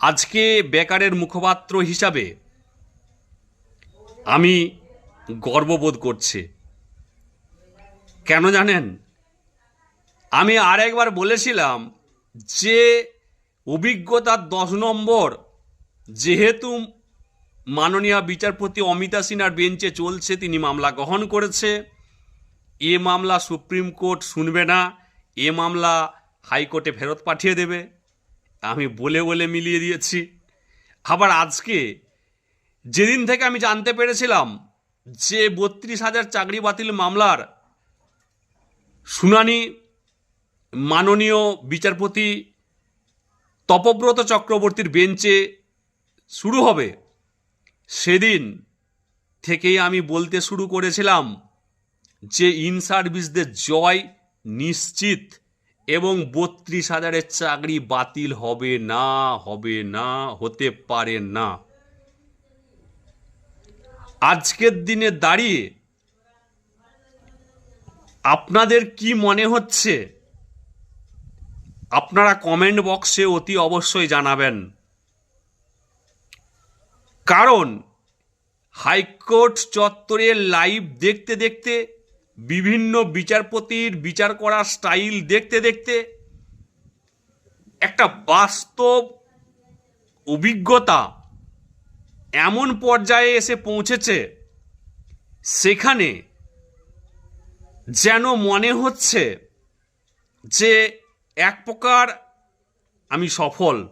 আজকে বেকারের মুখপাত্র হিসাবে আমি গর্ববোধ করছি। কেন জানেন? আমি আরেকবার বলেছিলাম যে অভিজ্ঞতার দশ নম্বর, যেহেতু মাননীয় বিচারপতি অমিতা সিনহার বেঞ্চে চলছে, তিনি মামলা গ্রহণ করেছে, এ মামলা সুপ্রিম কোর্ট শুনবে না, এ মামলা হাইকোর্টে ফেরত পাঠিয়ে দেবে। আমি বলে বলে মিলিয়ে দিয়েছি। আবার আজকে যেদিন থেকে আমি জানতে পেরেছিলাম যে বত্রিশ হাজার চাকরি বাতিল মামলার শুনানি মাননীয় বিচারপতি তপব্রত চক্রবর্তীর বেঞ্চে শুরু হবে, সেদিন থেকেই আমি বলতে শুরু করেছিলাম যে ইন সার্ভিসদের জয় নিশ্চিত। এবং বত্রিশ হাজারের চাকরি বাতিল হবে না হবে না, হতে পারে না। আজকের দিনে দাঁড়িয়ে আপনাদের কি মনে হচ্ছে? আপনারা কমেন্ট বক্সে অতি অবশ্যই জানাবেন। কারণ হাইকোর্ট চত্বরে লাইভ দেখতে দেখতে বিভিন্ন বিচারপতির বিচার করার স্টাইল দেখতে দেখতে একটা বাস্তব অভিজ্ঞতা এমন পর্যায়ে এসে পৌঁছেছে, সেখানে যেন মনে হচ্ছে যে এক প্রকার আমি সফল।